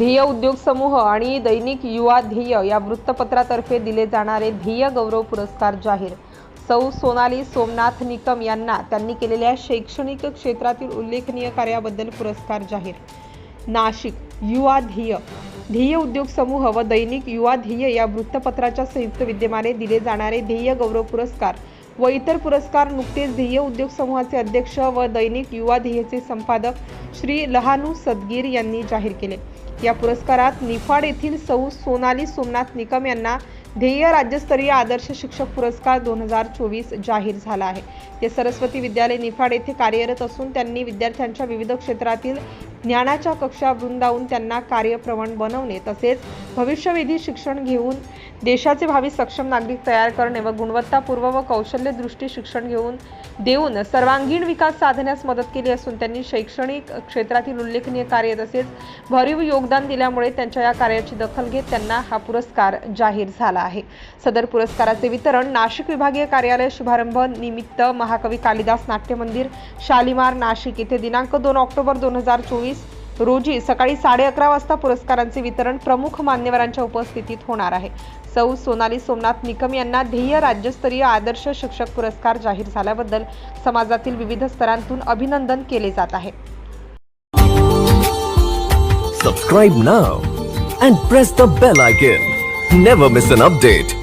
उद्योग समूह आणि दैनिक युवा ध्येय या वृत्तपत्रातर्फे दिले जाणारे ध्येय गौरव पुरस्कार जाहीर. सौ सोनाली सोमनाथ निकम यांना त्यांनी केलेल्या शैक्षणिक क्षेत्रातील उल्लेखनीय कार्याबद्दल पुरस्कार जाहीर. नाशिक युवा ध्येय. ध्येय उद्योग समूह व दैनिक युवा ध्येय या वृत्तपत्राच्या संयुक्त विद्यमाने दिले जाणारे ध्येय गौरव पुरस्कार व इतर पुरस्कार नुकतेच ध्येय उद्योग समूहाचे अध्यक्ष व दैनिक युवा ध्येयचे संपादक श्री लहानू सदगीर यांनी जाहीर केले. या पुरस्कारात निफाड येथील सौ सोनाली सोमनाथ निकम यांना ध्येय राज्यस्तरीय आदर्श शिक्षक पुरस्कार दोन हजार चोवीस जाहीर झाला आहे. ते सरस्वती विद्यालय निफाड येथे कार्यरत असून त्यांनी विद्यार्थ्यांच्या विविध क्षेत्रातील ज्ञानाच्या कक्षा वृंदावून त्यांना कार्यप्रवण बनवणे तसेच भविष्यवेधी शिक्षण घेऊन देशाचे भावी सक्षम नागरिक तयार करणे व गुणवत्तापूर्व व कौशल्यदृष्टी शिक्षण घेऊन देऊन सर्वांगीण विकास साधण्यास मदत केली असून त्यांनी शैक्षणिक क्षेत्रातील उल्लेखनीय कार्य तसेच भरीव योगदान दिल्यामुळे त्यांच्या या कार्याची दखल घेत त्यांना हा पुरस्कार जाहीर झाला आहे. सदर पुरस्काराचे वितरण नाशिक विभागीय कार्यालय शुभारंभ निमित्त महाकवी कालिदास नाट्य मंदिर शालिमार नाशिक येथे दिनांक दोन ऑक्टोबर दोन हजार चोवीस रोजी सकाळी साडे अकरा वाजता पुरस्कारांचे वितरण प्रमुख मान्यवरांच्या उपस्थितीत होणार आहे. सौ सोनाली सोमनाथ निकम यांना ध्येय राज्यस्तरीय आदर्श शिक्षक पुरस्कार जाहीर झाल्याबद्दल समाजातील विविध स्तरांतून अभिनंदन केले जात आहे. Subscribe now and press the bell icon never miss an update